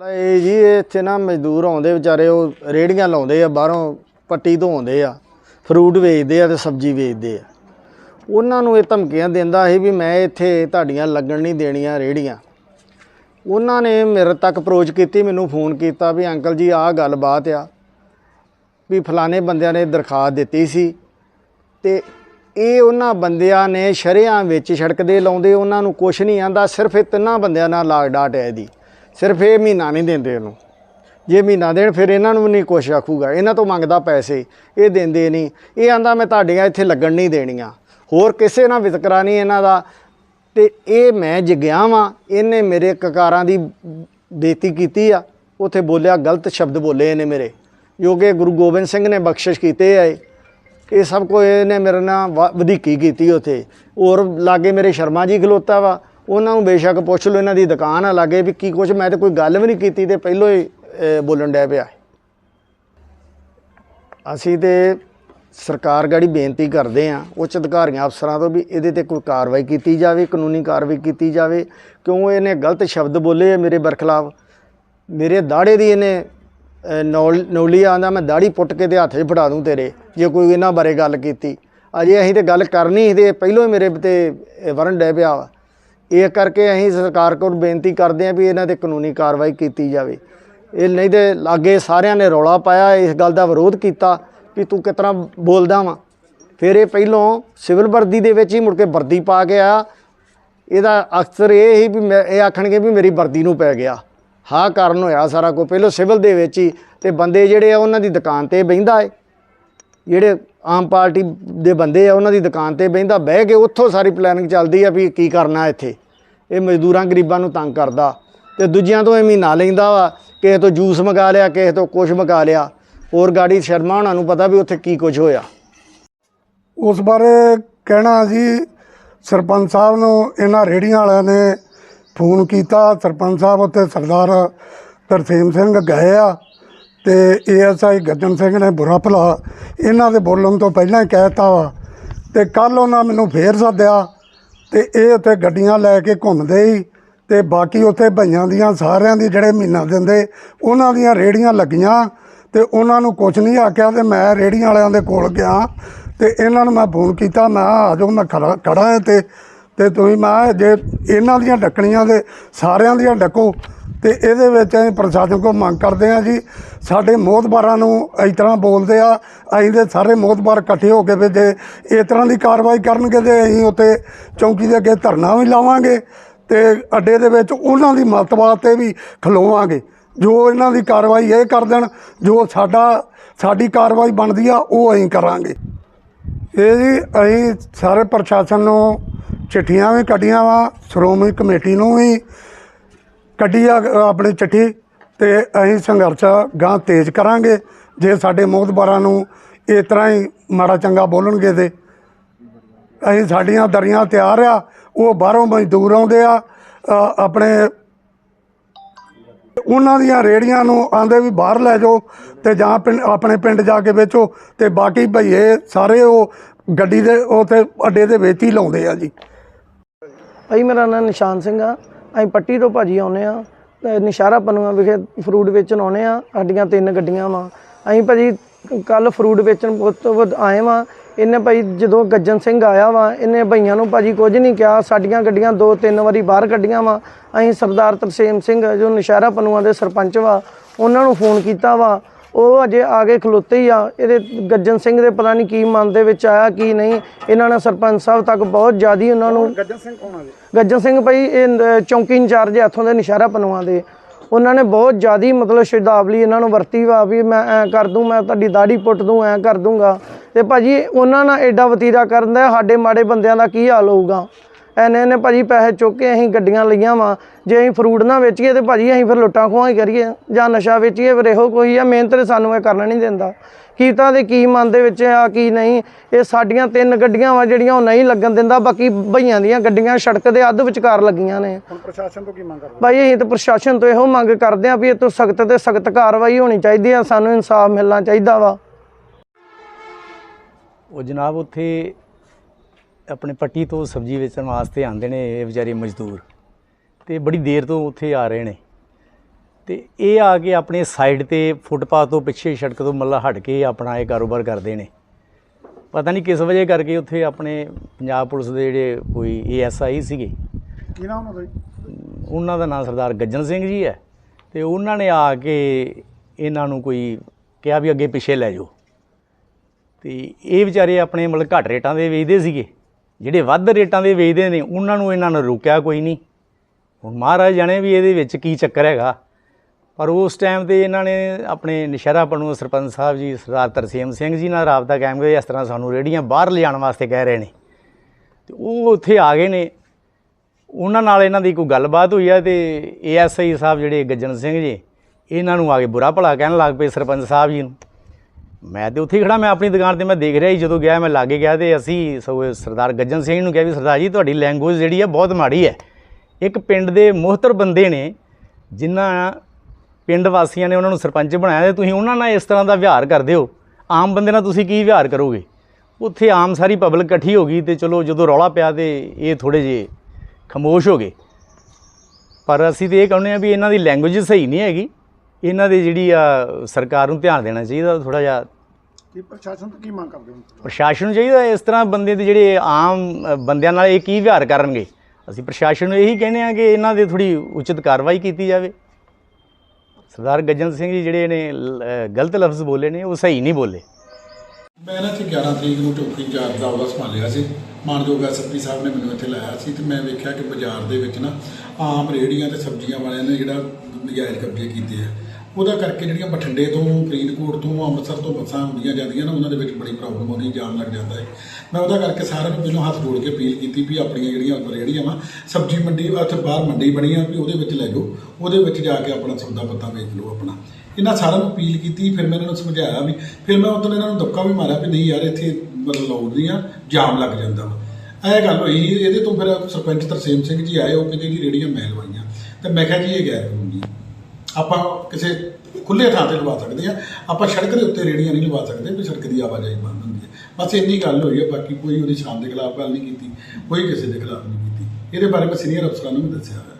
ਇਹ ਜੀ, ਇਹ ਇੱਥੇ ਨਾ ਮਜ਼ਦੂਰ ਆਉਂਦੇ ਵਿਚਾਰੇ, ਉਹ ਰੇੜੀਆਂ ਲਾਉਂਦੇ ਆ, ਬਾਹਰੋਂ ਪੱਟੀ ਤੋਂ ਆਉਂਦੇ ਆ, ਫਰੂਟ ਵੇਚਦੇ ਆ ਤੇ ਸਬਜ਼ੀ ਵੇਚਦੇ ਆ। ਉਹਨਾਂ ਨੂੰ ਇਹ ਧਮਕੀਆਂ ਦਿੰਦਾ ਸੀ ਵੀ ਮੈਂ ਇੱਥੇ ਤੁਹਾਡੀਆਂ ਲੱਗਣ ਨਹੀਂ ਦੇਣੀਆਂ ਰੇੜੀਆਂ ਉਹਨਾਂ ਨੇ ਮੇਰੇ ਤੱਕ ਅਪਰੋਚ ਕੀਤੀ, ਮੈਨੂੰ ਫੋਨ ਕੀਤਾ ਵੀ ਅੰਕਲ ਜੀ, ਆਹ ਗੱਲਬਾਤ ਆ ਵੀ ਫਲਾਣੇ ਬੰਦਿਆਂ ਨੇ ਦਰਖਾਸਤ ਦਿੱਤੀ ਸੀ ਤੇ ਇਹ ਉਹਨਾਂ ਬੰਦਿਆਂ ਨੇ ਸ਼ਰਿਆਂ ਵਿੱਚ ਸੜਕ ਦੇ ਲਾਉਂਦੇ, ਉਹਨਾਂ ਨੂੰ ਕੁਛ ਨਹੀਂ ਆਂਦਾ, ਸਿਰਫ ਇਹ ਤਿੰਨਾਂ ਬੰਦਿਆਂ ਨਾਲ ਲਾਗ ਡਾਟ ਹੈ ਇਹਦੀ ਸਿਰਫ ਇਹ ਮਹੀਨਾ ਨਹੀਂ ਦਿੰਦੇ ਇਹਨੂੰ। ਜੇ ਮਹੀਨਾ ਦੇਣ, ਫਿਰ ਇਹਨਾਂ ਨੂੰ ਵੀ ਨਹੀਂ ਕੁਛ ਆਖੂਗਾ। ਇਹਨਾਂ ਤੋਂ ਮੰਗਦਾ ਪੈਸੇ, ਇਹ ਦਿੰਦੇ ਨਹੀਂ। ਇਹ ਆਂਦਾ, ਮੈਂ ਤੁਹਾਡੀਆਂ ਇੱਥੇ ਲੱਗਣ ਨਹੀਂ ਦੇਣੀਆਂ। ਹੋਰ ਕਿਸੇ ਨਾਲ ਵਿਤਕਰਾ ਨਹੀਂ ਇਹਨਾਂ ਦਾ। ਤੇ ਇਹ ਮੈਂ ਜਗਿਆ ਵਾਂ। ਇਹਨੇ ਮੇਰੇ ਕਕਾਰਾਂ ਦੀ ਬੇਤੀ ਕੀਤੀ ਆ। ਉਥੇ ਬੋਲਿਆ, ਗਲਤ ਸ਼ਬਦ ਬੋਲੇ ਇਹਨੇ ਮੇਰੇ। ਜੋ ਕਿ ਗੁਰੂ ਗੋਬਿੰਦ ਸਿੰਘ ਨੇ ਬਖਸ਼ਿਸ਼ ਕੀਤੇ ਆਏ ਇਹ। ਸਭ ਕੋ ਇਹਨੇ ਮੇਰੇ ਨਾਲ ਵ- ਵਧੀਕੀ ਕੀਤੀ ਉਥੇ। ਔਰ ਲਾਗੇ ਮੇਰੇ ਸ਼ਰਮਾ ਜੀ ਖਲੋਤਾ ਵਾ। ਉਹਨਾਂ ਨੂੰ ਬੇਸ਼ੱਕ ਪੁੱਛ ਲਓ, ਇਹਨਾਂ ਦੀ ਦੁਕਾਨ ਆ ਲਾਗੇ ਵੀ ਕੀ ਕੁਝ ਮੈਂ ਤੇ ਕੋਈ ਗੱਲ ਵੀ ਨਹੀਂ ਕੀਤੀ ਤੇ ਪਹਿਲੋਂ ਹੀ ਬੋਲਣ ਡਿਆ ਪਿਆ। ਅਸੀਂ ਤੇ ਸਰਕਾਰ ਗਾੜੀ ਬੇਨਤੀ ਕਰਦੇ ਆ, ਉੱਚ ਅਧਿਕਾਰੀਆਂ ਅਫਸਰਾਂ ਤੋਂ ਵੀ ਇਹਦੇ ਤੇ ਕੋਈ ਕਾਰਵਾਈ ਕੀਤੀ ਜਾਵੇ, ਕਾਨੂੰਨੀ ਕਾਰਵਾਈ ਕੀਤੀ ਜਾਵੇ। ਕਿਉਂ ਇਹਨੇ ਗਲਤ ਸ਼ਬਦ ਬੋਲੇ ਆ ਮੇਰੇ ਬਰਖਲਾਫ? ਮੇਰੇ ਦਾੜੇ ਦੀ ਇਹਨੇ ਨੌਲ ਨੌਲੀ ਆਂਦਾ, ਮੈਂ ਦਾੜੀ ਪੁੱਟ ਕੇ ਤੇ ਹੱਥ 'ਚ ਫੜਾ ਦੂੰ ਤੇਰੇ, ਜੇ ਕੋਈ ਇਹਨਾਂ ਬਾਰੇ ਗੱਲ ਕੀਤੀ। ਅਜੇ ਅਸੀਂ ਤੇ ਗੱਲ ਕਰਨੀ ਸੀ ਤੇ ਪਹਿਲੋਂ ਹੀ ਮੇਰੇ ਤੇ ਵਰਨ ਡੈ ਪਿਆ ਵਾ। ਇਹ ਕਰਕੇ ਅਸੀਂ ਸਰਕਾਰ ਕੋਲ ਬੇਨਤੀ ਕਰਦੇ ਹਾਂ ਵੀ ਇਹਨਾਂ ਤੇ ਕਾਨੂੰਨੀ ਕਾਰਵਾਈ ਕੀਤੀ ਜਾਵੇ। ਇਹ ਨਹੀਂ ਤੇ ਲਾਗੇ ਸਾਰਿਆਂ ਨੇ ਰੌਲਾ ਪਾਇਆ, ਇਸ ਗੱਲ ਦਾ ਵਿਰੋਧ ਕੀਤਾ ਵੀ ਤੂੰ ਕਿਸ ਤਰ੍ਹਾਂ ਬੋਲਦਾ ਵਾਂ। ਫਿਰ ਇਹ ਪਹਿਲੋਂ ਸਿਵਲ ਵਰਦੀ ਦੇ ਵਿੱਚ ਹੀ ਮੁੜ ਕੇ ਵਰਦੀ ਪਾ ਕੇ ਆ ਇਹਦਾ ਅਕਸਰ ਇਹ ਹੀ ਵੀ ਮੈਂ- ਇਹ ਆਖਣਗੇ ਵੀ ਮੇਰੀ ਵਰਦੀ ਨੂੰ ਪੈ ਗਿਆ। ਹਾਂ ਕਾਰਨ ਹੋਇਆ ਸਾਰਾ ਕੁਝ। ਪਹਿਲੋਂ ਸਿਵਲ ਦੇ ਵਿੱਚ ਹੀ ਤੇ ਬੰਦੇ ਜਿਹੜੇ ਆ ਉਹਨਾਂ ਦੀ ਦੁਕਾਨ ਤੇ ਬਹਿੰਦਾ ਏ। ਜਿਹੜੇ ਆਮ ਪਾਰਟੀ ਦੇ ਬੰਦੇ ਆ, ਉਹਨਾਂ ਦੀ ਦੁਕਾਨ ਤੇ ਬਹਿੰਦਾ, ਬਹਿ ਕੇ ਉੱਥੋਂ ਸਾਰੀ ਪਲੈਨਿੰਗ ਚੱਲਦੀ ਆ ਵੀ ਕੀ ਕਰਨਾ ਇੱਥੇ। ਇਹ ਮਜ਼ਦੂਰਾਂ ਗਰੀਬਾਂ ਨੂੰ ਤੰਗ ਕਰਦਾ। ਤੇ ਦੂਜਿਆਂ ਤੋਂ ਇਹ ਮਹੀਨਾ ਲੈਂਦਾ ਵਾ, ਕਿਸੇ ਤੋਂ ਜੂਸ ਮੰਗਾ ਲਿਆ, ਕਿਸੇ ਤੋਂ ਕੁਝ ਮੰਗਾ ਲਿਆ। ਹੋਰ ਗਾੜੀ ਸ਼ਰਮਾ ਉਹਨਾਂ ਨੂੰ ਪਤਾ ਵੀ ਉੱਥੇ ਕੀ ਕੁਝ ਹੋਇਆ। ਉਸ ਬਾਰੇ ਕਹਿਣਾ ਜੀ ਸਰਪੰਚ ਸਾਹਿਬ ਨੂੰ, ਇਹਨਾਂ ਰੇੜੀਆਂ ਵਾਲਿਆਂ ਨੇ ਫੋਨ ਕੀਤਾ। ਸਰਪੰਚ ਸਾਹਿਬ ਉੱਤੇ ਸਰਦਾਰ ਤਰਸੇਮ ਸਿੰਘ ਗਏ ਆ। ਤੇ ਏਐਸਆਈ ਗੱਜਣ ਸਿੰਘ ਨੇ ਬੁਰਾ ਭਲਾ ਇਹਨਾਂ ਦੇ ਬੋਲਣ ਤੋਂ ਪਹਿਲਾਂ ਹੀ ਕਹਿਤਾ ਵਾ। ਤੇ ਕੱਲ ਉਹਨਾਂ ਮੈਨੂੰ ਫੇਰ ਸੱਦਿਆ ਤੇ ਇਹ ਉੱਥੇ ਗੱਡੀਆਂ ਲੈ ਕੇ ਘੁੰਮਦੇ ਹੀ ਤੇ ਬਾਕੀ ਉੱਥੇ ਭਈਆਂ ਦੀਆਂ ਸਾਰਿਆਂ ਦੀ ਜਿਹੜੇ ਮਹੀਨਾ ਦਿੰਦੇ, ਉਹਨਾਂ ਦੀਆਂ ਰੇੜੀਆਂ ਲੱਗੀਆਂ ਤੇ ਉਹਨਾਂ ਨੂੰ ਕੁਝ ਨਹੀਂ ਆਖਿਆ ਤੇ ਮੈਂ ਰੇੜੀਆਂ ਵਾਲਿਆਂ ਦੇ ਕੋਲ ਗਿਆ ਤੇ ਇਹਨਾਂ ਨੂੰ ਮੈਂ ਫੋਨ ਕੀਤਾ, ਮੈਂ ਆ ਜਾਓ, ਮੈਂ ਖੜਾ ਖੜਾ ਹਾਂ ਤੇ ਤੇ ਤੁਸੀਂ ਮੈਂ ਜੇ ਇਹਨਾਂ ਦੀਆਂ ਡੱਕਣੀਆਂ ਦੇ ਸਾਰਿਆਂ ਦੀਆਂ ਡੱਕੋ ਤੇ ਇਹਦੇ ਵਿੱਚ ਅਸੀਂ ਪ੍ਰਸ਼ਾਸਨ ਕੋਲ ਮੰਗ ਕਰਦੇ ਹਾਂ ਜੀ, ਸਾਡੇ ਮੋਹਤਬਾਰਾਂ ਨੂੰ ਇਸ ਤਰ੍ਹਾਂ ਬੋਲਦੇ ਆ, ਅਸੀਂ ਦੇ ਸਾਰੇ ਮੋਹਤਬਾਰ ਇਕੱਠੇ ਹੋ ਕੇ ਵੀ ਜੇ ਇਸ ਤਰ੍ਹਾਂ ਦੀ ਕਾਰਵਾਈ ਕਰਨਗੇ ਤੇ ਅਸੀਂ ਉੱਤੇ ਚੌਂਕੀ ਦੇ ਅੱਗੇ ਧਰਨਾ ਵੀ ਲਾਵਾਂਗੇ ਤੇ ਅੱਡੇ ਦੇ ਵਿੱਚ ਉਹਨਾਂ ਦੀ ਮਤਬਾਤ ਤੇ ਵੀ ਖਲੋਵਾਂਗੇ। ਜੋ ਇਹਨਾਂ ਦੀ ਕਾਰਵਾਈ ਇਹ ਕਰ ਦੇਣ, ਜੋ ਸਾਡਾ, ਸਾਡੀ ਕਾਰਵਾਈ ਬਣਦੀ ਆ, ਉਹ ਅਸੀਂ ਕਰਾਂਗੇ। ਇਹ ਜੀ ਅਸੀਂ ਸਾਰੇ ਪ੍ਰਸ਼ਾਸਨ ਨੂੰ ਚਿੱਠੀਆਂ ਵੀ ਕੱਢੀਆਂ ਵਾ, ਸ਼੍ਰੋਮਣੀ ਕਮੇਟੀ ਨੂੰ ਵੀ ਕੱਢੀ ਆ ਆਪਣੀ ਚਿੱਠੀ ਤੇ ਅਸੀਂ ਸੰਘਰਸ਼ ਗਾਂ ਤੇਜ਼ ਕਰਾਂਗੇ। ਜੇ ਸਾਡੇ ਮੋਹਤਬਾਰਾਂ ਨੂੰ ਇਸ ਤਰ੍ਹਾਂ ਹੀ ਮਾੜਾ ਚੰਗਾ ਬੋਲਣਗੇ ਤੇ ਅਸੀਂ ਸਾਡੀਆਂ ਦਰੀਆਂ ਤਿਆਰ ਆ, ਉਹ ਬਾਹਰੋਂ ਮਜ਼ਦੂਰ ਆਉਂਦੇ ਆ ਆਪਣੇ ਉਹਨਾਂ ਦੀਆਂ ਰੇੜੀਆਂ ਨੂੰ ਆਂਦੇ ਵੀ ਬਾਹਰ ਲੈ ਜਾਓ ਤੇ ਜਾਂ ਪਿੰਡ ਆਪਣੇ ਪਿੰਡ ਜਾ ਕੇ ਵੇਚੋ ਤੇ ਬਾਕੀ ਭਈਏ ਸਾਰੇ ਉਹ ਗੱਡੀ ਦੇ, ਉਹ ਤੇ ਅੱਡੇ ਦੇ ਵਿੱਚ ਹੀ ਲਾਉਂਦੇ ਆ ਜੀ। ਭਾਈ, ਮੇਰਾ ਨਾਮ ਨਿਸ਼ਾਨ ਸਿੰਘ ਆ। ਅਸੀਂ ਪੱਟੀ ਤੋਂ ਭਾਜੀ ਆਉਨੇ ਆ ਤੇ ਨਿਸ਼ਾਰਾ ਪਨੂਆ ਵਿਖੇ ਫਰੂਟ ਵੇਚਣ ਆਉਨੇ ਆ ਸਾਡੀਆਂ ਤਿੰਨ ਗੱਡੀਆਂ ਵਾ। ਅਸੀਂ ਭਾਜੀ ਕੱਲ ਫਰੂਟ ਵੇਚਣ ਬਹੁਤ ਤੋਂ ਆਏ ਵਾ। ਇਹਨੇ ਭਾਈ ਜਦੋਂ ਗੱਜਨ ਸਿੰਘ ਆਇਆ ਵਾ, ਇਹਨੇ ਭਈਆਂ ਨੂੰ ਭਾਜੀ ਕੁਝ ਨਹੀਂ ਕਿਹਾ। ਸਾਡੀਆਂ ਗੱਡੀਆਂ ਦੋ ਤਿੰਨ ਵਾਰੀ ਬਾਹਰ ਕੱਢੀਆਂ ਵਾ। ਅਸੀਂ ਸਰਦਾਰ ਤਰਸੇਮ ਸਿੰਘ, ਜੋ ਨਿਸ਼ਾਰਾ ਪਨੂਆ ਦੇ ਸਰਪੰਚ ਵਾ, ਉਹਨਾਂ ਨੂੰ ਫੋਨ ਕੀਤਾ ਵਾ। ਉਹ ਅਜੇ ਆ ਕੇ ਖਲੋਤੇ ਹੀ ਆ। ਇਹਦੇ ਗੱਜਨ ਸਿੰਘ ਦੇ ਪਤਾ ਨਹੀਂ ਕੀ ਮਨ ਦੇ ਵਿੱਚ ਆਇਆ ਕੀ ਨਹੀਂ। ਇਹਨਾਂ ਨੇ ਸਰਪੰਚ ਸਾਹਿਬ ਤੱਕ ਬਹੁਤ ਜ਼ਿਆਦੀ ਉਹਨਾਂ ਨੂੰ ਗੱਜਨ ਸਿੰਘ ਕੌਣ ਆ ਗੱਜਨ ਸਿੰਘ ਭਾਈ ਇਹ ਚੌਂਕੀ ਇੰਚਾਰਜ ਇੱਥੋਂ ਦੇ ਨਿਸ਼ਾਰਾ ਪਨੂਆ ਦੇ। ਉਹਨਾਂ ਨੇ ਬਹੁਤ ਜ਼ਿਆਦੀ ਮਤਲਬ ਸ਼ਬਦਾਵਲੀ ਇਹਨਾਂ ਨੂੰ ਵਰਤੀ ਵਾ ਵੀ ਮੈਂ ਐ ਕਰ ਦੂੰ ਮੈਂ ਤੁਹਾਡੀ ਦਾੜੀ ਪੁੱਟ ਦੂੰ ਐ ਕਰ ਦੂੰਗਾ। ਤੇ ਭਾਜੀ ਉਹਨਾਂ ਨਾਲ ਐਡਾ ਵਤੀਰਾ ਕਰਨ ਦਾ ਸਾਡੇ ਮਾੜੇ ਬੰਦਿਆਂ ਦਾ ਕੀ ਹਾਲ ਹੋਊਗਾ? ਐਨੇ ਨੇ ਭਾਜੀ ਪੈਸੇ ਚੁੱਕ ਕੇ ਅਸੀਂ ਗੱਡੀਆਂ ਲਈਆਂ ਵਾ। ਜੇ ਅਸੀਂ ਫਰੂਟ ਨਾ ਵੇਚੀਏ ਤੇ ਭਾਜੀ ਅਸੀਂ ਫਿਰ ਲੁੱਟਾਂ ਖੋਹਾਂ ਹੀ ਕਰੀਏ। ਜਾਂ ਨਸ਼ਾ ਵੇਚੀਏ ਫਿਰ ਇਹੋ ਕੋਈ ਆ ਮਿਹਨਤ ਤੇ ਸਾਨੂੰ ਇਹ ਕਰਨਾ ਨਹੀਂ ਦਿੰਦਾ। ਕੀਤਾ ਦੇ ਕੀ ਮਨ ਦੇ ਵਿੱਚ ਆ ਕੀ ਨਹੀਂ। ਇਹ ਸਾਡੀਆਂ ਤਿੰਨ ਗੱਡੀਆਂ ਵਾ ਜਿਹੜੀਆਂ ਉਹ ਨਹੀਂ ਲੱਗਣ ਦਿੰਦਾ ਬਾਕੀ ਭਈਆਂ ਦੀਆਂ ਗੱਡੀਆਂ ਸੜਕ ਦੇ ਅੱਧ ਵਿਚਕਾਰ ਲੱਗੀਆਂ ਨੇ। ਹੁਣ ਪ੍ਰਸ਼ਾਸਨ ਤੋਂ ਕੀ ਮੰਗ ਕਰਦੇ? ਭਾਈ ਅਸੀਂ ਤਾਂ ਪ੍ਰਸ਼ਾਸਨ ਤੋਂ ਇਹੋ ਮੰਗ ਕਰਦੇ ਆ ਵੀ ਇਹ ਤੋਂ ਸਖਤ ਤੇ ਸਖਤ ਕਾਰਵਾਈ ਹੋਣੀ ਚਾਹੀਦੀ ਆ ਸਾਨੂੰ ਇਨਸਾਫ ਮਿਲਣਾ ਚਾਹੀਦਾ ਵਾ। ਉਹ ਜਨਾਬ ਉੱਥੇ ਆਪਣੇ ਪੱਟੀ ਤੋਂ ਸਬਜ਼ੀ ਵੇਚਣ ਵਾਸਤੇ ਆਉਂਦੇ ਨੇ ਇਹ ਵਿਚਾਰੇ ਮਜ਼ਦੂਰ। ਤੇ ਬੜੀ ਦੇਰ ਤੋਂ ਉੱਥੇ ਆ ਰਹੇ ਨੇ। ਤੇ ਇਹ ਆ ਕੇ ਆਪਣੇ ਸਾਈਡ ਤੇ ਫੁੱਟਪਾਥ ਤੋਂ ਪਿੱਛੇ ਸੜਕ ਤੋਂ ਮੱਲਾ ਹਟ ਕੇ ਆਪਣਾ ਇਹ ਕਾਰੋਬਾਰ ਕਰਦੇ ਨੇ। ਪਤਾ ਨਹੀਂ ਕਿਸ ਵਜ੍ਹਾ ਕਰਕੇ ਉੱਥੇ ਆਪਣੇ ਪੰਜਾਬ ਪੁਲਿਸ ਦੇ ਜਿਹੜੇ ਕੋਈ ਏਐਸਆਈ ਸੀਗੇ। ਕੀ ਨਾਮ ਉਹਦਾ ਜੀ? ਉਹਨਾਂ ਦਾ ਨਾਮ ਸਰਦਾਰ ਗੱਜਨ ਸਿੰਘ ਜੀ ਹੈ। ਤੇ ਉਹਨਾਂ ਨੇ ਆ ਕੇ ਇਹਨਾਂ ਨੂੰ ਕੋਈ ਕਿਹਾ ਵੀ ਅੱਗੇ ਪਿੱਛੇ ਲੈ ਜਾਓ। ਤੇ ਇਹ ਵਿਚਾਰੇ ਆਪਣੇ ਮਤਲਬ ਘੱਟ ਰੇਟਾਂ ਦੇ ਵੇਚਦੇ ਸੀਗੇ। ਜਿਹੜੇ ਵੱਧ ਰੇਟਾਂ ਦੇ ਵੇਚਦੇ ਨੇ, ਉਹਨਾਂ ਨੂੰ ਇਹਨਾਂ ਨੇ ਰੋਕਿਆ ਕੋਈ ਨਹੀਂ। ਹੁਣ ਮਹਾਰਾਜ ਜਾਣੇ ਵੀ ਇਹਦੇ ਵਿੱਚ ਕੀ ਚੱਕਰ ਹੈਗਾ। ਪਰ ਉਸ ਟਾਈਮ ਤੇ ਇਹਨਾਂ ਨੇ ਆਪਣੇ ਨਸ਼ਹਿਰਾ ਪਣੂ ਸਰਪੰਚ ਸਾਹਿਬ ਜੀ, ਸਰਦਾਰ ਤਰਸੇਮ ਸਿੰਘ ਜੀ ਨਾਲ ਰਾਬਤਾ ਕਾਇਮ ਕਰਿਆ, ਇਸ ਤਰ੍ਹਾਂ ਸਾਨੂੰ ਰੇੜੀਆਂ ਬਾਹਰ ਲਿਜਾਣ ਵਾਸਤੇ ਕਹਿ ਰਹੇ ਨੇ। ਤੇ ਉਹ ਉੱਥੇ ਆ ਗਏ ਨੇ। ਉਹਨਾਂ ਨਾਲ ਇਹਨਾਂ ਦੀ ਕੋਈ ਗੱਲਬਾਤ ਹੋਈ ਹੈ ਤੇ ਏਐਸਆਈ ਸਾਹਿਬ ਜਿਹੜੇ ਗੱਜਣ ਸਿੰਘ ਜੀ, ਇਹਨਾਂ ਨੂੰ ਆ ਕੇ ਬੁਰਾ ਭਲਾ ਕਹਿਣ ਲੱਗ ਪਏ ਸਰਪੰਚ ਸਾਹਿਬ ਜੀ ਨੂੰ। ਮੈਂ ਤੇ ਉੱਥੇ ਹੀ ਖੜਾ, ਮੈਂ ਆਪਣੀ ਦੁਕਾਨ ਤੇ ਮੈਂ ਦੇਖ ਰਿਹਾ ਸੀ, ਜਦੋਂ ਗਿਆ ਮੈਂ ਲਾਗੇ ਗਿਆ ਤੇ ਅਸੀਂ ਸਗੋਂ ਸਰਦਾਰ ਗੱਜਣ ਸਿੰਘ ਨੂੰ ਕਿਹਾ ਵੀ ਸਰਦਾਰ ਜੀ, ਤੁਹਾਡੀ ਲੈਂਗੁਏਜ ਜਿਹੜੀ ਹੈ ਬਹੁਤ ਮਾੜੀ ਹੈ। ਇੱਕ ਪਿੰਡ ਦੇ ਮੁਹਤਰ ਬੰਦੇ ਨੇ ਜਿਨ੍ਹਾਂ ਪਿੰਡ ਵਾਸੀਆਂ ਨੇ ਉਹਨਾਂ ਨੂੰ ਸਰਪੰਚ ਬਣਾਇਆ ਤੇ ਤੁਸੀਂ ਉਹਨਾਂ ਨਾਲ ਇਸ ਤਰ੍ਹਾਂ ਦਾ ਵਿਹਾਰ ਕਰਦੇ ਹੋ। ਆਮ ਬੰਦੇ ਨਾਲ ਤੁਸੀਂ ਕੀ ਵਿਹਾਰ ਕਰੋਗੇ? ਉੱਥੇ ਆਮ ਸਾਰੀ ਪਬਲਿਕ ਇਕੱਠੀ ਹੋ ਗਈ ਤੇ ਚਲੋ ਜਦੋਂ ਰੌਲਾ ਪਿਆ ਤੇ ਇਹ ਥੋੜੇ ਜਿਹੇ ਖਮੋਸ਼ ਹੋ ਗਏ। ਪਰ ਅਸੀਂ ਤੇ ਇਹ ਕਹਿੰਦੇ ਆ ਵੀ ਇਹਨਾਂ ਦੀ ਲੈਂਗੁਏਜ ਸਹੀ ਨਹੀਂ ਹੈਗੀ। ਇਹਨਾਂ ਦੇ ਜਿਹੜੀ ਆ ਸਰਕਾਰ ਨੂੰ ਧਿਆਨ ਦੇਣਾ ਚਾਹੀਦਾ ਥੋੜਾ ਜਿਹਾ। ਕੀ ਪ੍ਰਸ਼ਾਸਨ ਤੋਂ ਕੀ ਮੰਗ ਕਰਦੇ ਹੋ? ਪ੍ਰਸ਼ਾਸਨ ਨੂੰ ਚਾਹੀਦਾ ਇਸ ਤਰ੍ਹਾਂ ਬੰਦੇ ਦੇ ਜਿਹੜੇ ਆਮ ਬੰਦਿਆਂ ਨਾਲ ਇਹ ਕੀ ਵਿਹਾਰ ਕਰਨਗੇ? ਅਸੀਂ ਪ੍ਰਸ਼ਾਸਨ ਨੂੰ ਇਹੀ ਕਹਿੰਦੇ ਆ ਕਿ ਇਹਨਾਂ ਦੇ ਥੋੜੀ ਉਚਿਤ ਕਾਰਵਾਈ ਕੀਤੀ ਜਾਵੇ। ਸਰਦਾਰ ਗੱਜਨ ਸਿੰਘ ਜੀ ਜਿਹੜੇ ਨੇ ਗਲਤ ਲਫ਼ਜ਼ ਬੋਲੇ ਨੇ ਉਹ ਸਹੀ ਨਹੀਂ ਬੋਲੇ। ਮੈਂ ਨਾ ਇੱਥੇ 11 ਤਰੀਕ ਨੂੰ ਚੌਕੀ ਇੰਚਾਰਜ ਦਾ ਅਹੁਦਾ ਸੰਭਾਲਿਆ ਸੀ। ਮਾਨਯੋਗ ਐਸਪੀ ਸਾਹਿਬ ਨੇ ਮੈਨੂੰ ਇੱਥੇ ਲਾਇਆ ਸੀ ਤੇ ਮੈਂ ਵੇਖਿਆ ਕਿ ਬਾਜ਼ਾਰ ਦੇ ਵਿੱਚ ਨਾ ਆਮ ਰੇਹੜੀਆਂ ਤੇ ਸਬਜ਼ੀਆਂ ਵਾਲਿਆਂ ਨੇ ਜਿਹੜਾ ਨਜਾਇਜ਼ ਕਬਜ਼ੇ ਕੀਤੇ ਆ। ਉਹਦਾ ਕਰਕੇ ਜਿਹੜੀਆਂ ਬਠਿੰਡੇ ਤੋਂ, ਫਰੀਦਕੋਟ ਤੋਂ, ਅੰਮ੍ਰਿਤਸਰ ਤੋਂ ਬੱਸਾਂ ਹੁੰਦੀਆਂ ਜਾਂਦੀਆਂ ਨਾ, ਉਹਨਾਂ ਦੇ ਵਿੱਚ ਬੜੀ ਪ੍ਰੋਬਲਮ ਆਉਂਦੀ ਜਾਮ ਲੱਗ ਜਾਂਦਾ ਹੈ। ਮੈਂ ਉਹਦਾ ਕਰਕੇ ਸਾਰਿਆਂ ਨੂੰ ਪਹਿਲਾਂ ਹੱਥ ਜੋੜ ਕੇ ਅਪੀਲ ਕੀਤੀ ਵੀ ਆਪਣੀਆਂ ਜਿਹੜੀਆਂ ਰੇਹੜੀਆਂ ਵਾ, ਸਬਜ਼ੀ ਮੰਡੀ, ਉੱਥੇ ਬਾਹਰ ਮੰਡੀ ਬਣੀ ਆ, ਵੀ ਉਹਦੇ ਵਿੱਚ ਲੈ ਜਾਓ। ਉਹਦੇ ਵਿੱਚ ਜਾ ਕੇ ਆਪਣਾ ਸੌਦਾ ਪੱਤਾ ਵੇਚ ਲਓ ਆਪਣਾ। ਇਹਨਾਂ ਸਾਰਿਆਂ ਨੂੰ ਅਪੀਲ ਕੀਤੀ, ਫਿਰ ਮੈਂ ਇਹਨਾਂ ਨੂੰ ਸਮਝਾਇਆ ਵੀ, ਫਿਰ ਮੈਂ ਉਦੋਂ ਇਹਨਾਂ ਨੂੰ ਦਬਕਾ ਵੀ ਮਾਰਿਆ ਵੀ ਨਹੀਂ ਯਾਰ, ਇੱਥੇ ਮਤਲਬ ਲਾਉਡ ਨਹੀਂ ਆ, ਜਾਮ ਲੱਗ ਜਾਂਦਾ ਵਾ। ਇਹ ਗੱਲ ਹੋਈ, ਇਹਦੇ ਤੋਂ ਫਿਰ ਸਰਪੰਚ ਤਰਸੇਮ ਸਿੰਘ ਜੀ ਆਏ, ਉਹ ਕਹਿੰਦੇ ਜੀ ਰੇੜੀਆਂ ਮੈਂ ਲਵਾਈਆਂ। ਤੇ ਮੈਂ ਕਿਹਾ ਜੀ ਇਹ ਗੈਰ ਕਾਨੂੰਨੀ ਆਪਾਂ ਕਿਸੇ ਖੁੱਲੇ ਥਾਂ ਤੇ ਲਵਾ ਸਕਦੇ ਆ ਆਪਾਂ ਸੜਕ ਦੇ ਉੱਤੇ ਰੇੜੀਆਂ ਨਹੀਂ ਲਵਾ ਸਕਦੇ ਵੀ ਸੜਕ ਦੀ ਆਵਾਜਾਈ ਬੰਦ ਹੁੰਦੀ ਹੈ। ਬਸ ਇੰਨੀ ਗੱਲ ਹੋਈ ਹੈ, ਬਾਕੀ ਕੋਈ ਉਹਦੀ ਸ਼ਾਨ ਦੇ ਖਿਲਾਫ ਗੱਲ ਨਹੀਂ ਕੀਤੀ, ਕੋਈ ਕਿਸੇ ਦੇ ਖਿਲਾਫ ਨਹੀਂ ਕੀਤੀ। ਇਹਦੇ ਬਾਰੇ ਮੈਂ ਸੀਨੀਅਰ ਅਫਸਰਾਂ ਨੂੰ ਵੀ ਦੱਸਿਆ ਹੋਇਆ।